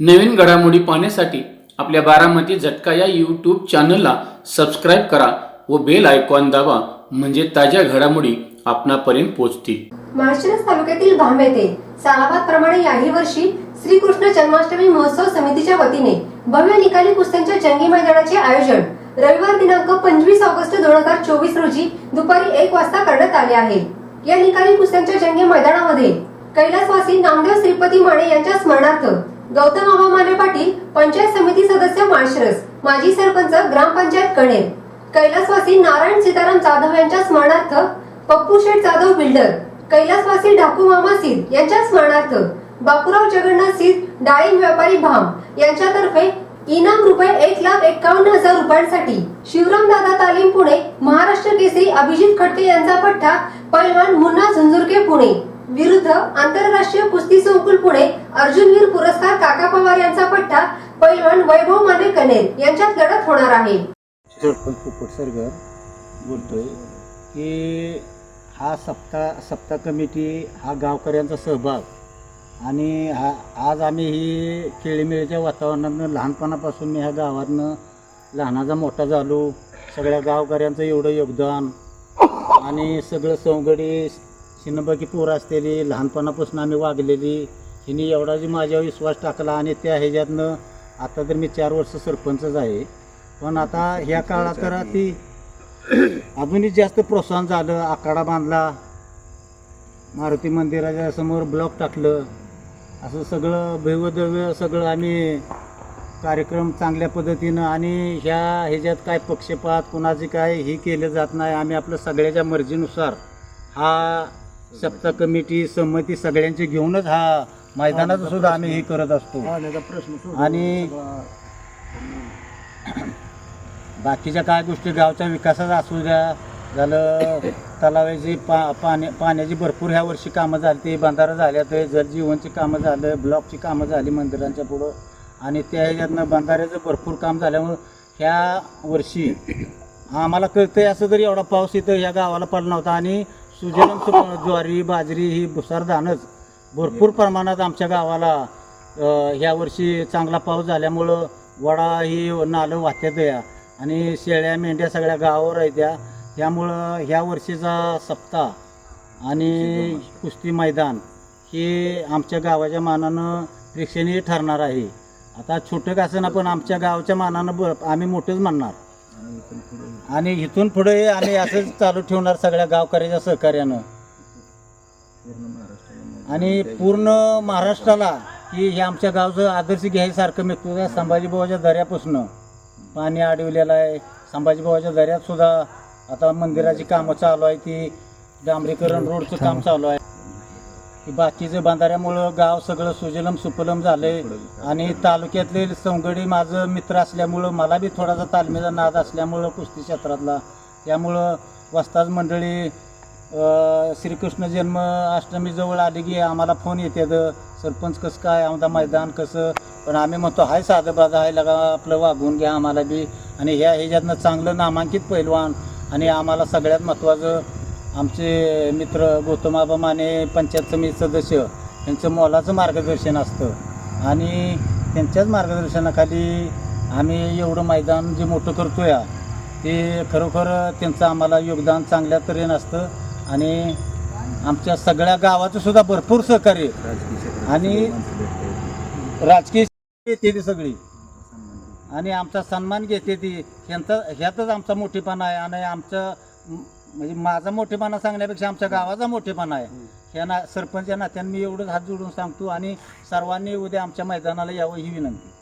नवीन घडामोडी पाहण्यासाठी आपल्या बारामती झटका या यूट्यूब चॅनलला सबस्क्राईब करा व बेल आयकॉन दाबा म्हणजे ताज्या घडामोडी आपणापर्यंत पोहोचतील. माळशिरस तालुक्यातील भांब येथे सालाबाद प्रमाणे याही वर्षी श्रीकृष्ण जन्माष्टमी महोत्सव समितीच्या वतीने भव्य निकाली कुस्त्यांच्या जंगी मैदानाचे आयोजन रविवार दिनांक पंचवीस ऑगस्ट दोन हजार चोवीस रोजी दुपारी एक वाजता करण्यात आले आहे. या निकाली कुस्त्यांच्या जंगी मैदानामध्ये कैलासवासी नामदेव श्रीपती माने यांच्या स्मरणार्थ गौतम आबा पाटील पंचायत समिती सदस्य माळशिरस माजी सरपंच ग्रामपंचायत कणेर कैलासवासी नारायण सीताराम जाधव यांच्या स्मरणार्थ पप्पू शेठ जाधव बिल्डर कैलासवासी ढाकू मामा सीद यांच्या स्मरणार्थ बापूराव जगन्नाथ सीद डाळिंब व्यापारी भाम यांच्यातर्फे इनाम रुपये एक लाख एकावन्न हजार रुपयांसाठी शिवराम दादा तालीम पुणे महाराष्ट्र केसरी अभिजित खडके यांचा पठ्ठा पैलवान मुन्ना झुंझुरके पुणे. विरुद्ध आंतरराष्ट्रीय कुस्ती संकुल पुणे अर्जुनवीर पुरस्कार काका पवार यांचा पट्टा पैलवान वैभव माने कनेर यांच्यात लढत होणार आहे. सरगर बोलतोय की हा सप्ताह सप्ताह कमिटी हा गावकऱ्यांचा सहभाग आणि हा आज आम्ही ही खेळीमेळीच्या वातावरणातनं लहानपणापासून मी ह्या गावातनं लहानाचा मोठा झालो. सगळ्या गावकऱ्यांचं एवढं योगदान आणि सगळं सवगडी शिनबाकी पोरं असलेली लहानपणापासून आम्ही वागलेली हिने एवढा जी माझ्यावर विश्वास टाकला आणि त्या ह्याच्यातनं आता तर मी चार वर्ष सरपंचच आहे. पण आता ह्या काळात तर ती अजूनही जास्त प्रोत्साहन झालं आखाडा बांधला मारुती मंदिराच्या समोर ब्लॉक टाकलं. असं सगळं भैवदव्य सगळं आम्ही कार्यक्रम चांगल्या पद्धतीनं आणि ह्या ह्याच्यात काय पक्षपात कुणाचे काय हे केलं जात नाही. आम्ही आपलं सगळ्याच्या मर्जीनुसार हा सप्ताह कमिटी संमती सगळ्यांची घेऊनच हा मैदानात सुद्धा आम्ही हे करत असतो. आणि बाकीच्या काय गोष्टी गावच्या विकासाचा असू द्या झालं तलावाची पा पाण्या पाण्याची भरपूर ह्या वर्षी कामं झाली ती बंधारा झाल्या ते जलजीवनची कामं झालं ब्लॉकची कामं झाली मंदिरांच्या पुढं. आणि त्या ह्याच्यातनं बंधाऱ्याचं भरपूर काम झाल्यामुळं ह्या वर्षी आम्हाला कळतंय असं जरी एवढा पाऊस इथं ह्या गावाला पडला नव्हता आणि सुजलम सु- ज्वारी बाजरी ही भुसार धानच. भरपूर प्रमाणात आमच्या गावाला ह्या वर्षी चांगला पाऊस झाल्यामुळं वडा ही नालं वाहत्यात या. आणि शेळ्या मेंढ्या सगळ्या गावावर आहेत त्या त्यामुळं ह्या वर्षीचा सप्ताह आणि कुस्ती मैदान हे आमच्या गावाच्या मानानं प्रेक्षणीय ठरणार आहे. आता छोटं का असं ना पण आमच्या गावच्या मानानं ब आम्ही मोठंच म्हणणार. आणि इथून पुढे आम्ही असंच चालू ठेवणार सगळ्या गावकऱ्याच्या सहकार्यानं. आणि पूर्ण महाराष्ट्राला की हे आमच्या गावचं आदर्श घ्यायसारखं मिळतो त्या संभाजीभावाच्या दऱ्यापासून. पाणी अडविलेलं आहे. संभाजीबाबाच्या दऱ्यात सुद्धा आता मंदिराची कामं चालू आहे ती डांबरीकरण रोडचं काम चालू आहे. की बाकीचं बांधाऱ्यामुळं गाव सगळं सुजलम सुपलम झालंय. आणि तालुक्यातले संगडी माझं मित्र असल्यामुळं मला बी थोडासा तालमीचा नाद असल्यामुळं कुस्ती क्षेत्रातला. त्यामुळं वस्ताज मंडळी श्रीकृष्ण जन्म अष्टमीजवळ आली की आम्हाला फोन येतात सरपंच कसं काय आमदा मैदान कसं? पण आम्ही म्हणतो हाय साधं बाधा आहे लगा आपलं वागवून घ्या आम्हाला बी. आणि ह्या ह्याच्यातनं चांगलं नामांकित पैलवान आणि आम्हाला सगळ्यात महत्त्वाचं आमचे मित्र गौतमाबा माने पंचायत समिती सदस्य त्यांचं मोलाचं मार्गदर्शन असतं. आणि त्यांच्याच मार्गदर्शनाखाली आम्ही एवढं मैदान जे मोठं करतो या ते खरोखर त्यांचं आम्हाला योगदान चांगल्या तऱ्हेनं असतं. आणि आमच्या सगळ्या गावाचं सुद्धा भरपूर सहकार्य. आणि राजकीय येते ती सगळी. आणि आमचा सन्मान घेते ती. ह्यांचा ह्यातच आमचा मोठेपणा आहे आणि आमचं म्हणजे माझा मोठेपणा सांगण्यापेक्षा आमच्या गावाचा मोठेपणा आहे. ह्या ना सरपंच या नात्यानं मी एवढंच हात जोडून सांगतो आणि सर्वांनी उद्या आमच्या मैदानाला यावं ही विनंती.